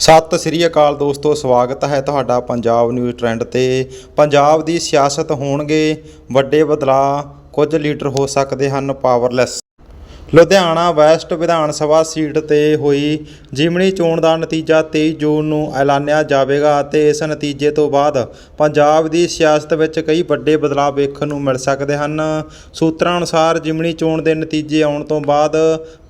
ਸਤਿ ਸ੍ਰੀ ਅਕਾਲ ਦੋਸਤੋ, ਸਵਾਗਤ ਹੈ ਤੁਹਾਡਾ ਪੰਜਾਬ ਨਿਊਜ਼ ਟ੍ਰੈਂਡ ਤੇ। ਪੰਜਾਬ ਦੀ ਸਿਆਸਤ ਹੋਣਗੇ ਵੱਡੇ ਬਦਲਾਅ, ਕੁਝ ਲੀਡਰ ਹੋ ਸਕਦੇ ਹਨ powerless Ludhiana West Vidhan Sabha seat ਤੇ ਹੋਈ ਜਿਮਣੀ ਚੋਣ ਦਾ ਨਤੀਜਾ 23 ਜੂਨ ਨੂੰ ਐਲਾਨਿਆ ਜਾਵੇਗਾ ਅਤੇ ਇਸ ਨਤੀਜੇ ਤੋਂ ਬਾਅਦ ਪੰਜਾਬ ਦੀ ਸਿਆਸਤ ਵਿੱਚ ਕਈ ਵੱਡੇ ਬਦਲਾਅ ਵੇਖਣ ਨੂੰ ਮਿਲ ਸਕਦੇ ਹਨ। ਸੂਤਰਾਂ ਅਨੁਸਾਰ ਜਿਮਣੀ ਚੋਣ ਦੇ ਨਤੀਜੇ ਆਉਣ ਤੋਂ ਬਾਅਦ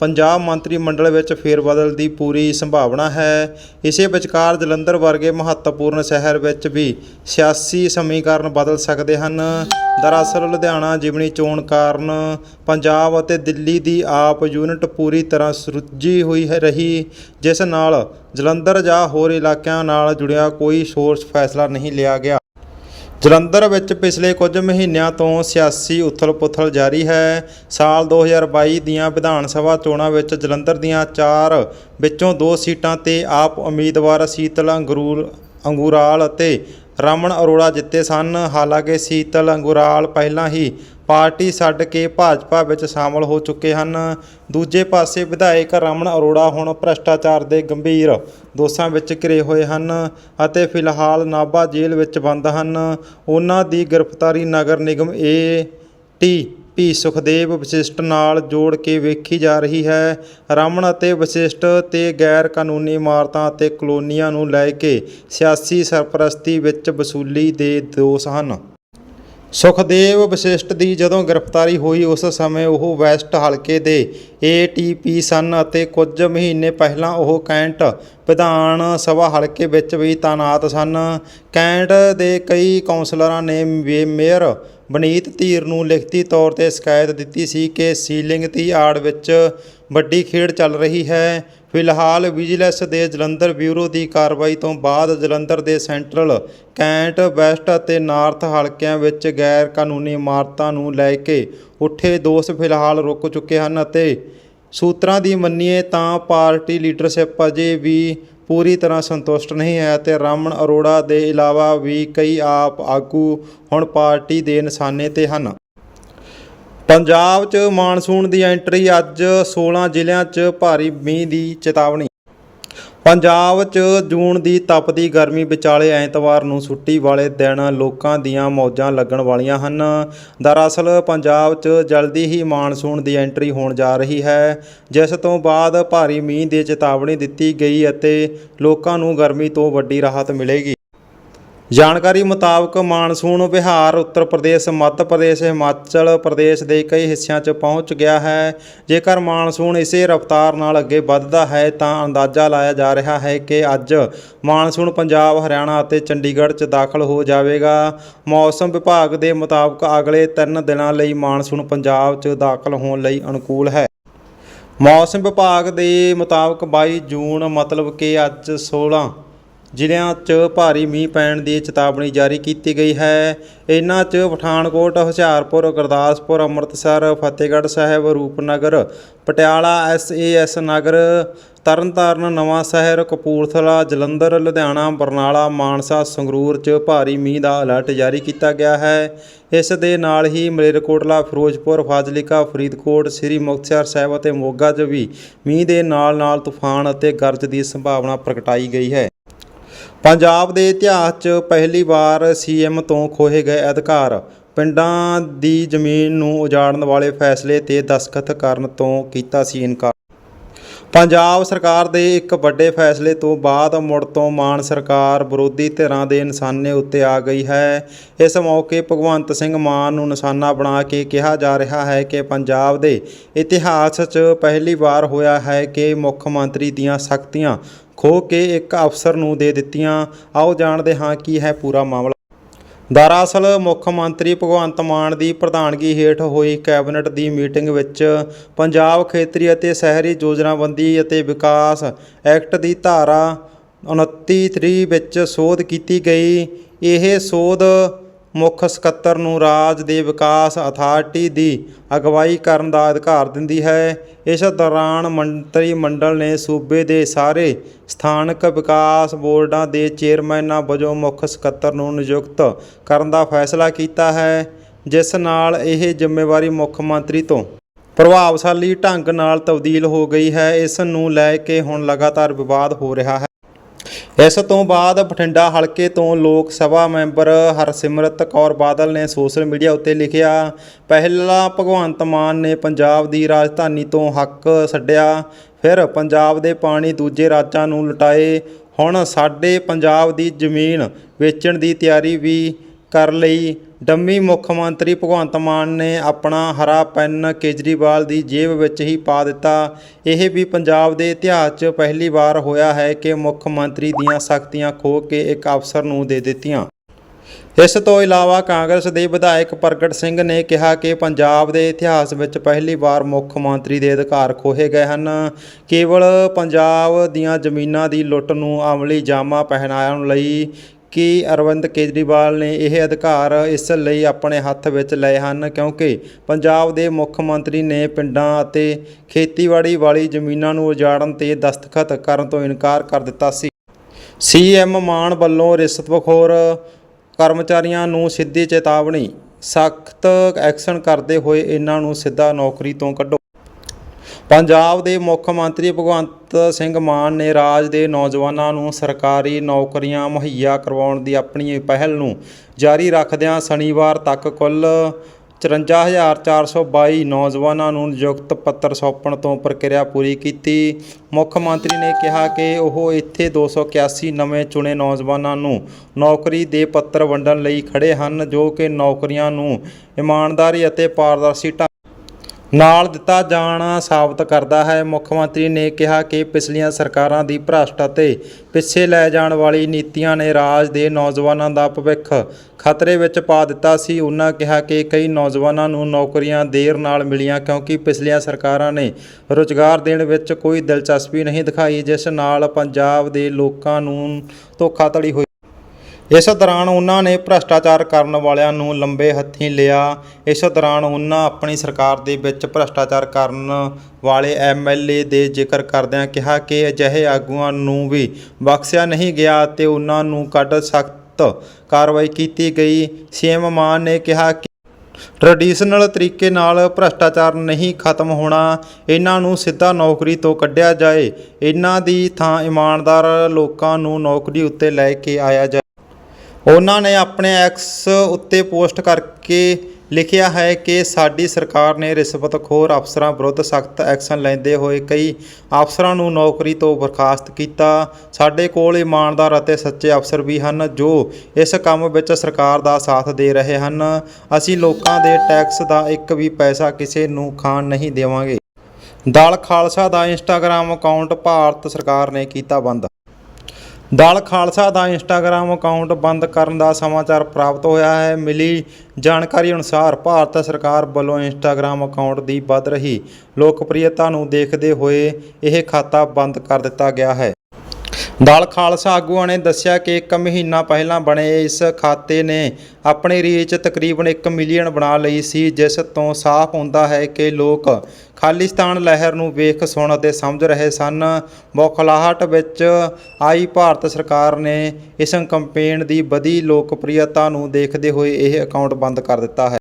ਪੰਜਾਬ ਮੰਤਰੀ ਮੰਡਲ ਵਿੱਚ ਫੇਰਬਦਲ ਦੀ ਪੂਰੀ ਸੰਭਾਵਨਾ ਹੈ। ਇਸੇ ਵਿਚਕਾਰ ਜਲੰਧਰ ਵਰਗੇ ਮਹੱਤਵਪੂਰਨ ਸ਼ਹਿਰ ਵਿੱਚ ਵੀ ਸਿਆਸੀ ਸਮੀਕਰਨ ਬਦਲ ਸਕਦੇ ਹਨ। ਦਰਅਸਲ ਲੁਧਿਆਣਾ ਜਿਮਣੀ ਚੋਣ ਕਾਰਨ ਪੰਜਾਬ ਅਤੇ ਦਿੱਲੀ ਦੀ ਆਪ ਯੂਨਿਟ ਪੂਰੀ ਤਰ੍ਹਾਂ ਸੁਰੁੱਜੀ ਹੋਈ ਹੈ ਰਹੀ, ਜਿਸ ਨਾਲ ਜਲੰਧਰ ਜਾਂ ਹੋਰ ਇਲਾਕਿਆਂ ਨਾਲ ਜੁੜਿਆ ਕੋਈ ਸੋਰਸ ਫੈਸਲਾ ਨਹੀਂ ਲਿਆ ਗਿਆ। ਜਲੰਧਰ ਵਿੱਚ ਪਿਛਲੇ ਕੁਝ ਮਹੀਨਿਆਂ ਤੋਂ ਸਿਆਸੀ ਉਥਲ-ਪੁਥਲ ਜਾਰੀ ਹੈ। ਸਾਲ 2022 ਦੀਆਂ ਵਿਧਾਨ ਸਭਾ ਚੋਣਾਂ ਵਿੱਚ ਜਲੰਧਰ ਦੀਆਂ 4 ਵਿੱਚੋਂ 2 ਸੀਟਾਂ ਤੇ ਆਪ ਉਮੀਦਵਾਰ ਸੀਤਲ ਅੰਗਰੂਲ ਅੰਗੂਰਾਲ ਅਤੇ ਰਮਨ ਅਰੋੜਾ ਜਿੱਤੇ ਸਨ। ਹਾਲਾਂਕਿ ਸੀਤਲ ਅੰਗੂਰਾਲ ਪਹਿਲਾਂ ਹੀ ਪਾਰਟੀ ਛੱਡ ਕੇ ਭਾਜਪਾ ਵਿੱਚ ਸ਼ਾਮਲ ਹੋ ਚੁੱਕੇ ਹਨ। ਦੂਜੇ ਪਾਸੇ ਵਿਧਾਇਕ ਰਮਨ ਅਰੋੜਾ ਹੁਣ ਭ੍ਰਸ਼ਟਾਚਾਰ ਦੇ ਗੰਭੀਰ ਦੋਸ਼ਾਂ ਵਿੱਚ ਘਿਰੇ ਹੋਏ ਹਨ ਅਤੇ ਫਿਲਹਾਲ ਨਾਭਾ ਜੇਲ੍ਹ ਵਿੱਚ ਬੰਦ ਹਨ। ਉਹਨਾਂ ਦੀ ਗ੍ਰਿਫਤਾਰੀ ਨਗਰ ਨਿਗਮ A T P Sukhdev Vashisht ਨਾਲ ਜੋੜ ਕੇ ਵੇਖੀ ਜਾ ਰਹੀ ਹੈ। ਰਾਮਣ ਅਤੇ ਵਸ਼ਿਸ਼ਟ ਤੇ ਗੈਰ ਕਾਨੂੰਨੀ ਇਮਾਰਤਾਂ ਅਤੇ ਕਲੋਨੀਆਂ ਨੂੰ ਲੈ ਕੇ ਸਿਆਸੀ ਸਰਪ੍ਰਸਤੀ ਵਿੱਚ ਵਸੂਲੀ ਦੇ ਦੋਸ਼ ਹਨ। ਸੁਖਦੇਵ ਵਸ਼ਿਸ਼ਟ ਦੀ ਜਦੋਂ ਗ੍ਰਿਫਤਾਰੀ ਹੋਈ, ਉਸ ਸਮੇਂ ਉਹ ਵੈਸਟ ਹਲਕੇ ਦੇ ਏਟੀਪੀ ਸਨ ਅਤੇ ਕੁਝ ਮਹੀਨੇ ਪਹਿਲਾਂ ਉਹ ਕੈਂਟ ਵਿਧਾਨ ਸਭਾ ਹਲਕੇ ਵਿੱਚ ਵੀ ਤਾਇਨਾਤ ਸਨ। ਕੈਂਟ ਦੇ ਕਈ ਕੌਂਸਲਰਾਂ ਨੇ ਮੇ- ਮੇਅਰ ਬਨੀਤ ਧੀਰ ਨੂੰ ਲਿਖਤੀ ਤੌਰ ਤੇ ਸ਼ਿਕਾਇਤ ਦਿੱਤੀ ਸੀ ਕਿ ਸੀਲਿੰਗ ਦੀ ਆੜ ਵਿੱਚ ਵੱਡੀ ਖੇਡ ਚੱਲ ਰਹੀ ਹੈ। ਫਿਲਹਾਲ ਵਿਜੀਲੈਂਸ ਦੇ ਜਲੰਧਰ ਬਿਊਰੋ ਦੀ ਕਾਰਵਾਈ ਤੋਂ ਬਾਅਦ ਜਲੰਧਰ ਦੇ ਸੈਂਟਰਲ ਕੈਂਟ ਵੈਸਟ ਅਤੇ ਨਾਰਥ ਹਲਕਿਆਂ ਵਿੱਚ ਗੈਰ ਕਾਨੂੰਨੀ ਇਮਾਰਤਾਂ ਨੂੰ ਲੈ ਕੇ ਉੱਠੇ ਦੋਸ਼ ਫਿਲਹਾਲ ਰੁਕ ਚੁੱਕੇ ਹਨ ਅਤੇ ਸੂਤਰਾਂ ਦੀ ਮੰਨੀਏ ਤਾਂ ਪਾਰਟੀ ਲੀਡਰਸ਼ਿਪ ਅਜੇ ਵੀ ਪੂਰੀ ਤਰ੍ਹਾਂ ਸੰਤੁਸ਼ਟ ਨਹੀਂ ਹੈ ਅਤੇ ਰਾਮਨ ਅਰੋੜਾ ਦੇ ਇਲਾਵਾ ਵੀ ਕਈ ਆਪ ਆਗੂ ਹੁਣ ਪਾਰਟੀ ਦੇ ਨਿਸ਼ਾਨੇ ਤੇ ਹਨ। ਪੰਜਾਬ 'ਚ ਮਾਨਸੂਨ ਦੀ ਐਂਟਰੀ ਅੱਜ 16 ਜ਼ਿਲ੍ਹਿਆਂ 'ਚ ਭਾਰੀ ਮੀਂਹ ਦੀ ਚੇਤਾਵਨੀ। ਪੰਜਾਬ 'ਚ ਜੂਨ ਦੀ ਤਪਦੀ ਗਰਮੀ ਵਿਚਾਲੇ ਐਤਵਾਰ ਨੂੰ ਛੁੱਟੀ ਵਾਲੇ ਦਿਨ ਲੋਕਾਂ ਦੀਆਂ ਮੌਜਾਂ ਲੱਗਣ ਵਾਲੀਆਂ ਹਨ। ਦਰਅਸਲ, ਪੰਜਾਬ 'ਚ ਜਲਦੀ ਹੀ ਮਾਨਸੂਨ ਦੀ ਐਂਟਰੀ ਹੋਣ ਜਾ ਰਹੀ ਹੈ, ਜਿਸ ਤੋਂ ਬਾਅਦ ਭਾਰੀ ਮੀਂਹ ਦੀ ਚੇਤਾਵਨੀ ਦਿੱਤੀ ਗਈ ਅਤੇ ਲੋਕਾਂ ਨੂੰ ਗਰਮੀ ਤੋਂ ਵੱਡੀ ਰਾਹਤ ਮਿਲੇਗੀ। ਜਾਣਕਾਰੀ ਮੁਤਾਬਕ ਮਾਨਸੂਨ, ਬਿਹਾਰ, ਉੱਤਰ ਪ੍ਰਦੇਸ਼, ਮੱਧ ਪ੍ਰਦੇਸ਼, ਹਿਮਾਚਲ ਪ੍ਰਦੇਸ਼ ਦੇ ਕਈ ਹਿੱਸਿਆਂ 'ਚ ਪਹੁੰਚ ਗਿਆ ਹੈ। ਜੇਕਰ ਮਾਨਸੂਨ ਇਸੇ ਰਫ਼ਤਾਰ ਨਾਲ ਅੱਗੇ ਵੱਧਦਾ ਹੈ ਤਾਂ ਅੰਦਾਜ਼ਾ ਲਾਇਆ ਜਾ ਰਿਹਾ ਹੈ ਕਿ ਅੱਜ ਮਾਨਸੂਨ ਪੰਜਾਬ, ਹਰਿਆਣਾ ਅਤੇ ਚੰਡੀਗੜ੍ਹ 'ਚ ਦਾਖਲ ਹੋ ਜਾਵੇਗਾ। ਮੌਸਮ ਵਿਭਾਗ ਦੇ ਮੁਤਾਬਕ ਅਗਲੇ 3 ਦਿਨਾਂ ਲਈ ਮਾਨਸੂਨ ਪੰਜਾਬ 'ਚ ਦਾਖਲ ਹੋਣ ਲਈ ਅਨੁਕੂਲ ਹੈ। ਮੌਸਮ ਵਿਭਾਗ ਦੇ ਮੁਤਾਬਕ 22 ਜੂਨ ਮਤਲਬ ਕਿ ਅੱਜ 16 ਜ਼ਿਲ੍ਹਿਆਂ 'ਚ ਭਾਰੀ ਮੀਂਹ ਪੈਣ ਦੀ ਚੇਤਾਵਨੀ ਜਾਰੀ ਕੀਤੀ ਗਈ ਹੈ। ਇਹਨਾਂ 'ਚ ਪਠਾਨਕੋਟ, ਹੁਸ਼ਿਆਰਪੁਰ, ਗੁਰਦਾਸਪੁਰ, ਅੰਮ੍ਰਿਤਸਰ, ਫਤਿਹਗੜ੍ਹ ਸਾਹਿਬ, ਰੂਪਨਗਰ, ਪਟਿਆਲਾ ਐਸਏਐਸ ਨਗਰ, ਤਰਨਤਾਰਨ, ਨਵਾਂ ਸ਼ਹਿਰ, ਕਪੂਰਥਲਾ, ਜਲੰਧਰ, ਲੁਧਿਆਣਾ, ਬਰਨਾਲਾ, ਮਾਨਸਾ, ਸੰਗਰੂਰ 'ਚ ਭਾਰੀ ਮੀਂਹ ਦਾ ਅਲਰਟ ਜਾਰੀ ਕੀਤਾ ਗਿਆ ਹੈ। ਇਸ ਦੇ ਨਾਲ ਹੀ ਮਲੇਰਕੋਟਲਾ, ਫਿਰੋਜ਼ਪੁਰ, ਫਾਜ਼ਿਲਕਾ, ਫਰੀਦਕੋਟ, ਸ੍ਰੀ ਮੁਕਤਸਰ ਸਾਹਿਬ ਅਤੇ ਮੋਗਾ 'ਚ ਵੀ ਮੀਂਹ ਦੇ ਨਾਲ-ਨਾਲ ਤੂਫਾਨ ਅਤੇ ਗਰਜ ਦੀ ਸੰਭਾਵਨਾ ਪ੍ਰਗਟਾਈ ਗਈ ਹੈ। ਪੰਜਾਬ ਦੇ ਇਤਿਹਾਸ 'ਚ ਪਹਿਲੀ ਵਾਰ ਸੀਐਮ ਤੋਂ ਖੋਹੇ ਗਏ ਅਧਿਕਾਰ। ਪਿੰਡਾਂ ਦੀ ਜ਼ਮੀਨ ਨੂੰ ਉਜਾੜਨ ਵਾਲੇ ਫੈਸਲੇ ਤੇ ਦਸਖਤ ਕਰਨ ਤੋਂ ਕੀਤਾ ਸੀ ਇਨਕਾਰ। ਪੰਜਾਬ ਸਰਕਾਰ ਦੇ ਇੱਕ ਵੱਡੇ ਫੈਸਲੇ ਤੋਂ ਬਾਅਦ ਮੁੜ ਤੋਂ ਮਾਨ ਸਰਕਾਰ ਵਿਰੋਧੀ ਧਿਰਾਂ ਦੇ ਨਿਸ਼ਾਨੇ ਉੱਤੇ ਆ ਗਈ ਹੈ। ਇਸ ਮੌਕੇ ਭਗਵੰਤ ਸਿੰਘ ਮਾਨ ਨੂੰ ਨਿਸ਼ਾਨਾ ਬਣਾ ਕੇ ਕਿਹਾ ਜਾ ਰਿਹਾ ਹੈ ਕਿ ਪੰਜਾਬ ਦੇ ਇਤਿਹਾਸ 'ਚ ਪਹਿਲੀ ਵਾਰ ਹੋਇਆ ਹੈ ਕਿ ਮੁੱਖ ਮੰਤਰੀ ਦੀਆਂ ਸ਼ਕਤੀਆਂ ਖੋ ਕੇ ਇੱਕ ਅਫਸਰ ਨੂੰ ਦੇ ਦਿੱਤੀਆਂ। ਆਓ ਜਾਣਦੇ ਹਾਂ ਕੀ ਹੈ ਪੂਰਾ ਮਾਮਲਾ। ਦਰਅਸਲ, ਮੁੱਖ ਮੰਤਰੀ ਭਗਵੰਤ ਮਾਨ ਦੀ ਪ੍ਰਧਾਨਗੀ ਹੇਠ ਹੋਈ ਕੈਬਨਿਟ ਦੀ ਮੀਟਿੰਗ ਵਿੱਚ ਪੰਜਾਬ ਖੇਤਰੀ ਅਤੇ ਸ਼ਹਿਰੀ ਯੋਜਨਾਬੰਦੀ ਅਤੇ ਵਿਕਾਸ ਐਕਟ ਦੀ ਧਾਰਾ 29 ਵਿੱਚ ਸੋਧ ਕੀਤੀ ਗਈ। ਇਹ ਸੋਧ ਮੁੱਖ ਸਕੱਤਰ ਨੂੰ ਰਾਜ ਦੇ ਵਿਕਾਸ ਅਥਾਰਟੀ ਦੀ ਅਗਵਾਈ ਕਰਨ ਦਾ ਅਧਿਕਾਰ ਦਿੰਦੀ ਹੈ। ਇਸ ਦੌਰਾਨ ਮੰਤਰੀ ਮੰਡਲ ਨੇ ਸੂਬੇ ਦੇ ਸਾਰੇ ਸਥਾਨਕ ਵਿਕਾਸ ਬੋਰਡਾਂ ਦੇ ਚੇਅਰਮੈਨਾਂ ਵਜੋਂ ਮੁੱਖ ਸਕੱਤਰ ਨੂੰ ਨਿਯੁਕਤ ਕਰਨ ਦਾ ਫੈਸਲਾ ਕੀਤਾ ਹੈ, ਜਿਸ ਨਾਲ ਇਹ ਜ਼ਿੰਮੇਵਾਰੀ ਮੁੱਖ ਮੰਤਰੀ ਤੋਂ ਪ੍ਰਭਾਵਸ਼ਾਲੀ ਢੰਗ ਨਾਲ ਤਬਦੀਲ ਹੋ ਗਈ ਹੈ। ਇਸ ਨੂੰ ਲੈ ਕੇ ਹੁਣ ਲਗਾਤਾਰ ਵਿਵਾਦ ਹੋ ਰਿਹਾ ਹੈ। ਇਸ ਤੋਂ ਬਾਅਦ ਬਠਿੰਡਾ ਹਲਕੇ ਤੋਂ ਲੋਕ ਸਭਾ ਮੈਂਬਰ ਹਰਸਿਮਰਤ ਕੌਰ ਬਾਦਲ ਨੇ ਸੋਸ਼ਲ ਮੀਡੀਆ ਉੱਤੇ ਲਿਖਿਆ, ਪਹਿਲਾਂ ਭਗਵੰਤ ਮਾਨ ਨੇ ਪੰਜਾਬ ਦੀ ਰਾਜਧਾਨੀ ਤੋਂ ਹੱਕ ਛੱਡਿਆ, ਫਿਰ ਪੰਜਾਬ ਦੇ ਪਾਣੀ ਦੂਜੇ ਰਾਜਾਂ ਨੂੰ ਲੁਟਾਏ, ਹੁਣ ਸਾਡੇ ਪੰਜਾਬ ਦੀ ਜ਼ਮੀਨ ਵੇਚਣ ਦੀ ਤਿਆਰੀ ਵੀ ਕਰ ਲਈ। ਡੰਮੀ ਮੁੱਖ ਮੰਤਰੀ ਭਗਵੰਤ ਮਾਨ ਨੇ ਆਪਣਾ ਹਰਾ ਪੈਨ ਕੇਜਰੀਵਾਲ ਦੀ ਜੇਬ ਵਿੱਚ ਹੀ ਪਾ ਦਿੱਤਾ। ਇਹ ਵੀ ਪੰਜਾਬ ਦੇ ਇਤਿਹਾਸ 'ਚ ਪਹਿਲੀ ਵਾਰ ਹੋਇਆ ਹੈ ਕਿ ਮੁੱਖ ਮੰਤਰੀ ਦੀਆਂ ਸ਼ਕਤੀਆਂ ਖੋ ਕੇ ਇੱਕ ਅਫਸਰ ਨੂੰ ਦੇ ਦਿੱਤੀਆਂ। ਇਸ ਤੋਂ ਇਲਾਵਾ ਕਾਂਗਰਸ ਦੇ ਵਿਧਾਇਕ ਪ੍ਰਗਟ ਸਿੰਘ ਨੇ ਕਿਹਾ ਕਿ ਪੰਜਾਬ ਦੇ ਇਤਿਹਾਸ ਵਿੱਚ ਪਹਿਲੀ ਵਾਰ ਮੁੱਖ ਮੰਤਰੀ ਦੇ ਅਧਿਕਾਰ ਖੋਹੇ ਗਏ ਹਨ। ਕੇਵਲ ਪੰਜਾਬ ਦੀਆਂ ਜ਼ਮੀਨਾਂ ਦੀ ਲੁੱਟ ਨੂੰ ਅਮਲੀ ਜਾਮਾ ਪਹਿਨਾਉਣ ਲਈ ਕਿ ਅਰਵਿੰਦ ਕੇਜਰੀਵਾਲ ਨੇ ਇਹ ਅਧਿਕਾਰ ਇਸ ਲਈ ਆਪਣੇ ਹੱਥ ਵਿੱਚ ਲਏ ਹਨ? ਕਿਉਂਕਿ ਪੰਜਾਬ ਦੇ ਮੁੱਖ ਮੰਤਰੀ ਨੇ ਪਿੰਡਾਂ ਅਤੇ ਖੇਤੀਬਾੜੀ ਵਾਲੀ ਜ਼ਮੀਨਾਂ ਨੂੰ ਉਜਾੜਨ ਤੇ ਦਸਤਖਤ ਕਰਨ ਤੋਂ ਇਨਕਾਰ ਕਰ ਦਿੱਤਾ ਸੀ। ਸੀਐਮ ਮਾਨ ਵੱਲੋਂ ਰਿਸ਼ਵਤਖੋਰ ਕਰਮਚਾਰੀਆਂ ਨੂੰ ਸਿੱਧੀ ਚੇਤਾਵਨੀ, ਸਖਤ ਐਕਸ਼ਨ ਕਰਦੇ ਹੋਏ ਇਹਨਾਂ ਨੂੰ ਸਿੱਧਾ ਨੌਕਰੀ ਤੋਂ ਕੱਢੋ। ਪੰਜਾਬ ਦੇ ਮੁੱਖ ਮੰਤਰੀ ਭਗਵੰਤ ਸਿੰਘ ਮਾਨ ਨੇ ਰਾਜ ਦੇ ਨੌਜਵਾਨਾਂ ਨੂੰ ਸਰਕਾਰੀ ਨੌਕਰੀਆਂ ਮੁਹੱਈਆ ਕਰਵਾਉਣ ਦੀ ਆਪਣੀ ਪਹਿਲ ਨੂੰ ਜਾਰੀ ਰੱਖਦਿਆਂ ਸ਼ਨੀਵਾਰ ਤੱਕ ਕੁੱਲ 54422 ਨੌਜਵਾਨਾਂ ਨੂੰ ਨਿਯੁਕਤ ਪੱਤਰ ਸੌਂਪਣ ਤੋਂ ਪ੍ਰਕਿਰਿਆ ਪੂਰੀ ਕੀਤੀ। ਮੁੱਖ ਮੰਤਰੀ ਨੇ ਕਿਹਾ ਕਿ ਉਹ ਇੱਥੇ 281 ਨਵੇਂ ਚੁਣੇ ਨੌਜਵਾਨਾਂ ਨੂੰ ਨੌਕਰੀ ਦੇ ਪੱਤਰ ਵੰਡਣ ਲਈ ਖੜੇ ਹਨ, ਜੋ ਕਿ ਨੌਕਰੀਆਂ ਨੂੰ ਇਮਾਨਦਾਰੀ ਅਤੇ ਪਾਰਦਰਸ਼ੀ ਢੰਗ ਨਾਲ ਦਿੱਤਾ ਜਾਣਾ ਸਾਬਤ ਕਰਦਾ ਹੈ। ਮੁੱਖ ਮੰਤਰੀ ਨੇ ਕਿਹਾ ਕਿ ਪਿਛਲੀਆਂ ਸਰਕਾਰਾਂ ਦੀ ਭ੍ਰਸ਼ਟ ਅਤੇ ਪਿੱਛੇ ਲੈ ਜਾਣ ਵਾਲੀ ਨੀਤੀਆਂ ਨੇ ਰਾਜ ਦੇ ਨੌਜਵਾਨਾਂ ਦਾ ਭਵਿੱਖ ਖਤਰੇ ਵਿੱਚ ਪਾ ਦਿੱਤਾ ਸੀ। ਉਹਨਾਂ ਕਿਹਾ ਕਿ ਕਈ ਨੌਜਵਾਨਾਂ ਨੂੰ ਨੌਕਰੀਆਂ ਦੇਰ ਨਾਲ ਮਿਲੀਆਂ ਕਿਉਂਕਿ ਪਿਛਲੀਆਂ ਸਰਕਾਰਾਂ ਨੇ ਰੁਜ਼ਗਾਰ ਦੇਣ ਵਿੱਚ ਕੋਈ ਦਿਲਚਸਪੀ ਨਹੀਂ ਦਿਖਾਈ, ਜਿਸ ਨਾਲ ਪੰਜਾਬ ਦੇ ਲੋਕਾਂ ਨੂੰ ਧੋਖਾਧੜੀ ਹੋਈ। ਇਸ ਦੌਰਾਨ ਉਹਨਾਂ ਨੇ ਭ੍ਰਸ਼ਟਾਚਾਰ ਕਰਨ ਵਾਲਿਆਂ ਨੂੰ ਲੰਬੇ ਹੱਥੀਂ ਲਿਆ। ਇਸ ਦੌਰਾਨ ਉਹਨਾਂ ਆਪਣੀ ਸਰਕਾਰ ਦੇ ਵਿੱਚ ਭ੍ਰਸ਼ਟਾਚਾਰ ਕਰਨ ਵਾਲੇ ਐਮਐਲਏ ਦੇ ਜ਼ਿਕਰ ਕਰਦਿਆਂ ਕਿਹਾ ਕਿ ਅਜਿਹੇ ਆਗੂਆਂ ਨੂੰ ਵੀ ਬਖਸ਼ਿਆ ਨਹੀਂ ਗਿਆ ਅਤੇ ਉਹਨਾਂ ਨੂੰ ਕੱਢ ਸਖਤ ਕਾਰਵਾਈ ਕੀਤੀ ਗਈ। ਸੀਐਮ ਮਾਨ ਨੇ ਕਿਹਾ ਕਿ ਟ੍ਰੈਡੀਸ਼ਨਲ ਤਰੀਕੇ ਨਾਲ ਭ੍ਰਸ਼ਟਾਚਾਰ ਨਹੀਂ ਖਤਮ ਹੋਣਾ, ਇਹਨਾਂ ਨੂੰ ਸਿੱਧਾ ਨੌਕਰੀ ਤੋਂ ਕੱਢਿਆ ਜਾਏ। ਇਹਨਾਂ ਦੀ ਥਾਂ ਇਮਾਨਦਾਰ ਲੋਕਾਂ ਨੂੰ ਨੌਕਰੀ ਉੱਤੇ ਲੈ ਕੇ ਆਇਆ ਜਾਏ। ਉਹਨਾਂ ਨੇ ਆਪਣੇ ਐਕਸ ਉੱਤੇ ਪੋਸਟ ਕਰਕੇ ਲਿਖਿਆ ਹੈ ਕਿ ਸਾਡੀ ਸਰਕਾਰ ਨੇ ਰਿਸ਼ਵਤਖੋਰ ਅਫਸਰਾਂ ਵਿਰੁੱਧ ਸਖਤ ਐਕਸ਼ਨ ਲੈਂਦੇ ਹੋਏ ਕਈ ਅਫਸਰਾਂ ਨੂੰ ਨੌਕਰੀ ਤੋਂ ਬਰਖਾਸਤ ਕੀਤਾ। ਸਾਡੇ ਕੋਲ ਇਮਾਨਦਾਰ ਅਤੇ ਸੱਚੇ ਅਫਸਰ ਵੀ ਹਨ ਜੋ ਇਸ ਕੰਮ ਵਿੱਚ ਸਰਕਾਰ ਦਾ ਸਾਥ ਦੇ ਰਹੇ ਹਨ। ਅਸੀਂ ਲੋਕਾਂ ਦੇ ਟੈਕਸ ਦਾ ਇੱਕ ਵੀ ਪੈਸਾ ਕਿਸੇ ਨੂੰ ਖਾਣ ਨਹੀਂ ਦੇਵਾਂਗੇ। ਦਲ ਖਾਲਸਾ ਦਾ ਇੰਸਟਾਗ੍ਰam ਅਕਾਊਂਟ ਭਾਰਤ ਸਰਕਾਰ ਨੇ ਕੀਤਾ ਬੰਦ। ਦਲ ਖਾਲਸਾ ਦਾ ਇੰਸਟਾਗ੍ਰam ਅਕਾਊਂਟ ਬੰਦ ਕਰਨ ਦਾ ਸਮਾਚਾਰ ਪ੍ਰਾਪਤ ਹੋਇਆ ਹੈ। ਮਿਲੀ ਜਾਣਕਾਰੀ ਅਨੁਸਾਰ ਭਾਰਤ ਸਰਕਾਰ ਵੱਲੋਂ ਇੰਸਟਾਗ੍ਰam ਅਕਾਊਂਟ ਦੀ ਵੱਧ ਰਹੀ ਲੋਕਪ੍ਰਿਯਤਾ ਨੂੰ ਦੇਖਦੇ ਹੋਏ ਇਹ ਖਾਤਾ ਬੰਦ ਕਰ ਦਿੱਤਾ ਗਿਆ ਹੈ। ਦਲ ਖਾਲਸਾ ਆਗੂਆਂ ਨੇ ਦੱਸਿਆ ਕਿ ਇੱਕ ਮਹੀਨਾ ਪਹਿਲਾਂ ਬਣੇ ਇਸ ਖਾਤੇ ਨੇ ਆਪਣੀ ਰੀਚ ਤਕਰੀਬਨ 1 ਮਿਲੀਅਨ ਬਣਾ ਲਈ ਸੀ, ਜਿਸ ਤੋਂ ਸਾਫ਼ ਹੁੰਦਾ ਹੈ ਕਿ ਲੋਕ ਖਾਲਿਸਤਾਨ ਲਹਿਰ ਨੂੰ ਵੇਖ ਸੁਣ ਅਤੇ ਸਮਝ ਰਹੇ ਸਨ। ਬੌਖਲਾਹਟ ਵਿੱਚ ਆਈ ਭਾਰਤ ਸਰਕਾਰ ਨੇ ਇਸ ਕੰਪੇਨ ਦੀ ਵਧੀ ਲੋਕਪ੍ਰਿਯਤਾ ਨੂੰ ਦੇਖਦੇ ਹੋਏ ਇਹ ਅਕਾਊਂਟ ਬੰਦ ਕਰ ਦਿੱਤਾ ਹੈ।